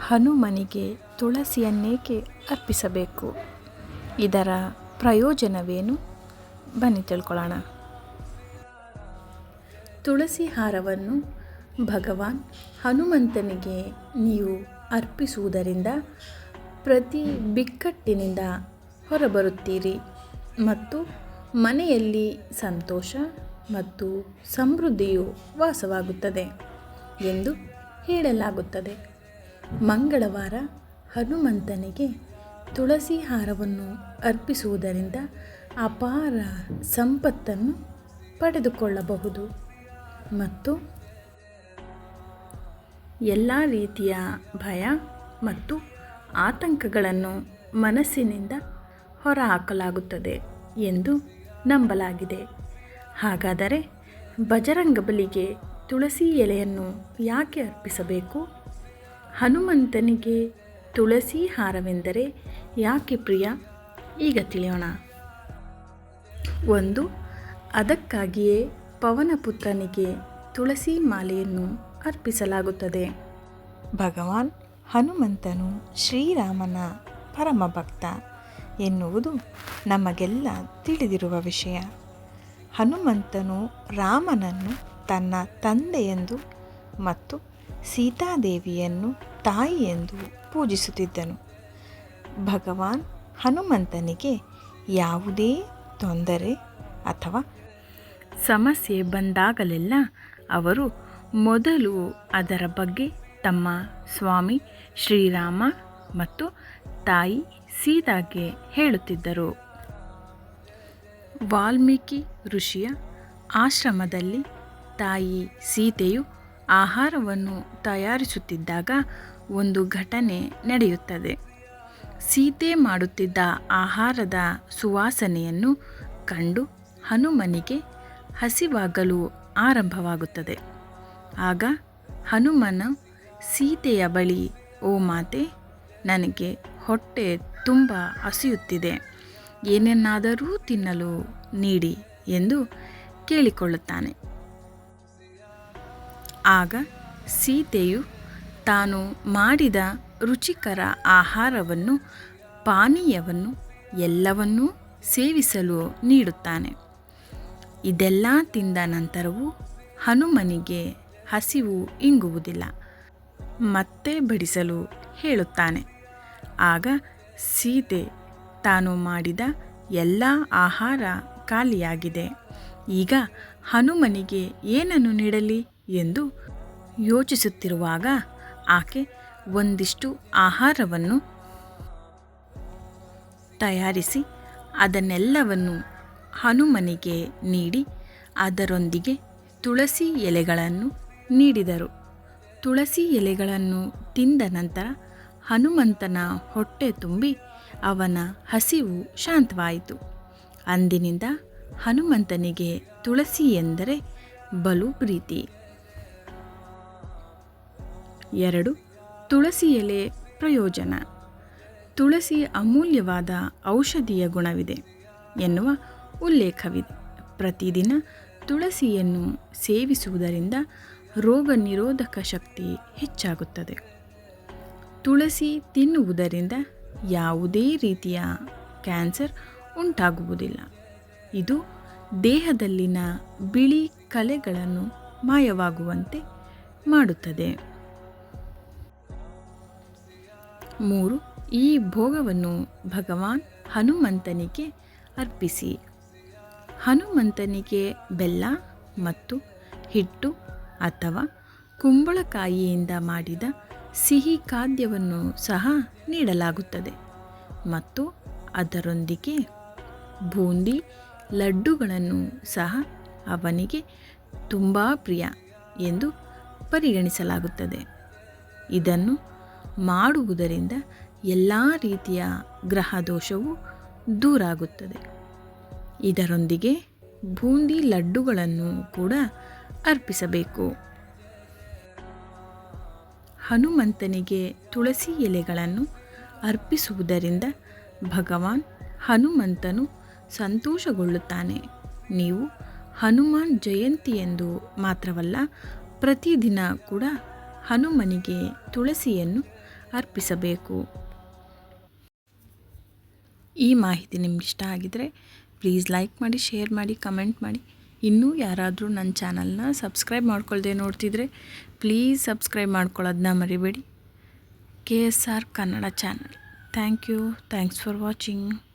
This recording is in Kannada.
ಹನುಮನಿಗೆ ತುಳಸಿಯನ್ನೇಕೆ ಅರ್ಪಿಸಬೇಕು? ಇದರ ಪ್ರಯೋಜನವೇನು? ಬನ್ನಿ ತಿಳ್ಕೊಳ್ಳೋಣ. ತುಳಸಿ ಹಾರವನ್ನು ಭಗವಾನ್ ಹನುಮಂತನಿಗೆ ನೀವು ಅರ್ಪಿಸುವುದರಿಂದ ಪ್ರತಿ ಬಿಕ್ಕಟ್ಟಿನಿಂದ ಹೊರಬರುತ್ತೀರಿ ಮತ್ತು ಮನೆಯಲ್ಲಿ ಸಂತೋಷ ಮತ್ತು ಸಮೃದ್ಧಿಯು ವಾಸವಾಗುತ್ತದೆ ಎಂದು ಹೇಳಲಾಗುತ್ತದೆ. ಮಂಗಳವಾರ ಹನುಮಂತನಿಗೆ ತುಳಸಿ ಹಾರವನ್ನು ಅರ್ಪಿಸುವುದರಿಂದ ಅಪಾರ ಸಂಪತ್ತನ್ನು ಪಡೆದುಕೊಳ್ಳಬಹುದು. ಮತ್ತು ಎಲ್ಲ ರೀತಿಯ ಭಯ ಮತ್ತು ಆತಂಕಗಳನ್ನು ಮನಸ್ಸಿನಿಂದ ಹೊರಹಾಕಲಾಗುತ್ತದೆ ಎಂದು ನಂಬಲಾಗಿದೆ. ಹಾಗಾದರೆ ಬಜರಂಗಬಲಿಗೆ ತುಳಸಿ ಎಲೆಯನ್ನು ಯಾಕೆ ಅರ್ಪಿಸಬೇಕು? ಹನುಮಂತನಿಗೆ ತುಳಸಿ ಹಾರವೆಂದರೆ ಯಾಕೆ ಪ್ರಿಯ? ಈಗ ತಿಳಿಯೋಣ. ಒಂದು, ಅದಕ್ಕಾಗಿಯೇ ಪವನಪುತ್ರನಿಗೆ ತುಳಸಿ ಮಾಲೆಯನ್ನು ಅರ್ಪಿಸಲಾಗುತ್ತದೆ. ಭಗವಾನ್ ಹನುಮಂತನು ಶ್ರೀರಾಮನ ಪರಮ ಭಕ್ತ ಎನ್ನುವುದು ನಮಗೆಲ್ಲ ತಿಳಿದಿರುವ ವಿಷಯ. ಹನುಮಂತನು ರಾಮನನ್ನು ತನ್ನ ತಂದೆಯೆಂದು ಮತ್ತು ಸೀತಾದೇವಿಯನ್ನು ತಾಯಿ ಎಂದು ಪೂಜಿಸುತ್ತಿದ್ದನು. ಭಗವಾನ್ ಹನುಮಂತನಿಗೆ ಯಾವುದೇ ತೊಂದರೆ ಅಥವಾ ಸಮಸ್ಯೆ ಬಂದಾಗಲೆಲ್ಲ ಅವರು ಮೊದಲು ಅದರ ಬಗ್ಗೆ ತಮ್ಮ ಸ್ವಾಮಿ ಶ್ರೀರಾಮ ಮತ್ತು ತಾಯಿ ಸೀತಾಗೆ ಹೇಳುತ್ತಿದ್ದರು. ವಾಲ್ಮೀಕಿ ಋಷಿಯ ಆಶ್ರಮದಲ್ಲಿ ತಾಯಿ ಸೀತೆಯು ಆಹಾರವನ್ನು ತಯಾರಿಸುತ್ತಿದ್ದಾಗ ಒಂದು ಘಟನೆ ನಡೆಯುತ್ತದೆ. ಸೀತೆ ಮಾಡುತ್ತಿದ್ದ ಆಹಾರದ ಸುವಾಸನೆಯನ್ನು ಕಂಡು ಹನುಮನಿಗೆ ಹಸಿವಾಗಲು ಆರಂಭವಾಗುತ್ತದೆ. ಆಗ ಹನುಮನ ಸೀತೆಯ ಬಳಿ, ಓ ಮಾತೆ, ನನಗೆ ಹೊಟ್ಟೆ ತುಂಬ ಹಸಿಯುತ್ತಿದೆ. ಏನನ್ನಾದರೂ ತಿನ್ನಲು ನೀಡಿ ಎಂದು ಕೇಳಿಕೊಳ್ಳುತ್ತಾನೆ. ಆಗ ಸೀತೆಯು ತಾನು ಮಾಡಿದ ರುಚಿಕರ ಆಹಾರವನ್ನು, ಪಾನೀಯವನ್ನು ಎಲ್ಲವನ್ನೂ ಸೇವಿಸಲು ನೀಡುತ್ತಾನೆ. ಇದೆಲ್ಲ ತಿಂದ ನಂತರವೂ ಹನುಮನಿಗೆ ಹಸಿವು ಇಂಗುವುದಿಲ್ಲ, ಮತ್ತೆ ಬಡಿಸಲು ಹೇಳುತ್ತಾನೆ. ಆಗ ಸೀತೆ ತಾನು ಮಾಡಿದ ಎಲ್ಲ ಆಹಾರ ಖಾಲಿಯಾಗಿದೆ. ಈಗ ಹನುಮನಿಗೆ ಏನನ್ನು ನೀಡಲಿ? ಎಂದು ಯೋಚಿಸುತ್ತಿರುವಾಗ ಆಕೆ ಒಂದಿಷ್ಟು ಆಹಾರವನ್ನು ತಯಾರಿಸಿ ಅದನ್ನೆಲ್ಲವನ್ನು ಹನುಮನಿಗೆ ನೀಡಿ ಅದರೊಂದಿಗೆ ತುಳಸಿ ಎಲೆಗಳನ್ನು ನೀಡಿದರು. ತುಳಸಿ ಎಲೆಗಳನ್ನು ತಿಂದ ನಂತರ ಹನುಮಂತನ ಹೊಟ್ಟೆ ತುಂಬಿ ಅವನ ಹಸಿವು ಶಾಂತವಾಯಿತು. ಅಂದಿನಿಂದ ಹನುಮಂತನಿಗೆ ತುಳಸಿ ಎಂದರೆ ಬಲು ಪ್ರೀತಿ. ಎರಡು, ತುಳಸಿ ಎಲೆ ಪ್ರಯೋಜನ. ತುಳಸಿ ಅಮೂಲ್ಯವಾದ ಔಷಧೀಯ ಗುಣವಿದೆ ಎನ್ನುವ ಉಲ್ಲೇಖವಿದೆ. ಪ್ರತಿದಿನ ತುಳಸಿಯನ್ನು ಸೇವಿಸುವುದರಿಂದ ರೋಗ ನಿರೋಧಕ ಶಕ್ತಿ ಹೆಚ್ಚಾಗುತ್ತದೆ. ತುಳಸಿ ತಿನ್ನುವುದರಿಂದ ಯಾವುದೇ ರೀತಿಯ ಕ್ಯಾನ್ಸರ್ ಉಂಟಾಗುವುದಿಲ್ಲ. ಇದು ದೇಹದಲ್ಲಿನ ಬಿಳಿ ಕಲೆಗಳನ್ನು ಮಾಯವಾಗುವಂತೆ ಮಾಡುತ್ತದೆ. ಮೂರು, ಈ ಭೋಗವನ್ನು ಭಗವಾನ್ ಹನುಮಂತನಿಗೆ ಅರ್ಪಿಸಿ. ಹನುಮಂತನಿಗೆ ಬೆಲ್ಲ ಮತ್ತು ಹಿಟ್ಟು ಅಥವಾ ಕುಂಬಳಕಾಯಿಯಿಂದ ಮಾಡಿದ ಸಿಹಿ ಖಾದ್ಯವನ್ನು ಸಹ ನೀಡಲಾಗುತ್ತದೆ ಮತ್ತು ಅದರೊಂದಿಗೆ ಬೂಂದಿ, ಲಡ್ಡುಗಳನ್ನು ಸಹ ಅವನಿಗೆ ತುಂಬ ಪ್ರಿಯ ಎಂದು ಪರಿಗಣಿಸಲಾಗುತ್ತದೆ. ಇದನ್ನು ಮಾಡುವುದರಿಂದ ಎಲ್ಲ ರೀತಿಯ ಗ್ರಹ ದೋಷವು ದೂರಾಗುತ್ತದೆ. ಇದರೊಂದಿಗೆ ಬೂಂದಿ ಲಡ್ಡುಗಳನ್ನು ಕೂಡ ಅರ್ಪಿಸಬೇಕು. ಹನುಮಂತನಿಗೆ ತುಳಸಿ ಎಲೆಗಳನ್ನು ಅರ್ಪಿಸುವುದರಿಂದ ಭಗವಾನ್ ಹನುಮಂತನು ಸಂತೋಷಗೊಳ್ಳುತ್ತಾನೆ. ನೀವು ಹನುಮಾನ್ ಜಯಂತಿ ಎಂದು ಮಾತ್ರವಲ್ಲ, ಪ್ರತಿದಿನ ಕೂಡ ಹನುಮನಿಗೆ ತುಳಸಿಯನ್ನು ಅರ್ಪಿಸಬೇಕು. ಈ ಮಾಹಿತಿ ನಿಮ್ಗೆ ಇಷ್ಟ ಆಗಿದರೆ ಪ್ಲೀಸ್ ಲೈಕ್ ಮಾಡಿ, ಶೇರ್ ಮಾಡಿ, ಕಮೆಂಟ್ ಮಾಡಿ. ಇನ್ನೂ ಯಾರಾದರೂ ನನ್ನ ಚಾನಲ್ನ ಸಬ್ಸ್ಕ್ರೈಬ್ ಮಾಡ್ಕೊಳ್ಳದೆ ನೋಡ್ತಿದ್ರೆ ಪ್ಲೀಸ್ ಸಬ್ಸ್ಕ್ರೈಬ್ ಮಾಡ್ಕೊಳ್ಳೋದನ್ನ ಮರಿಬೇಡಿ. K S R Kannada channel. Thank you. Thanks for watching.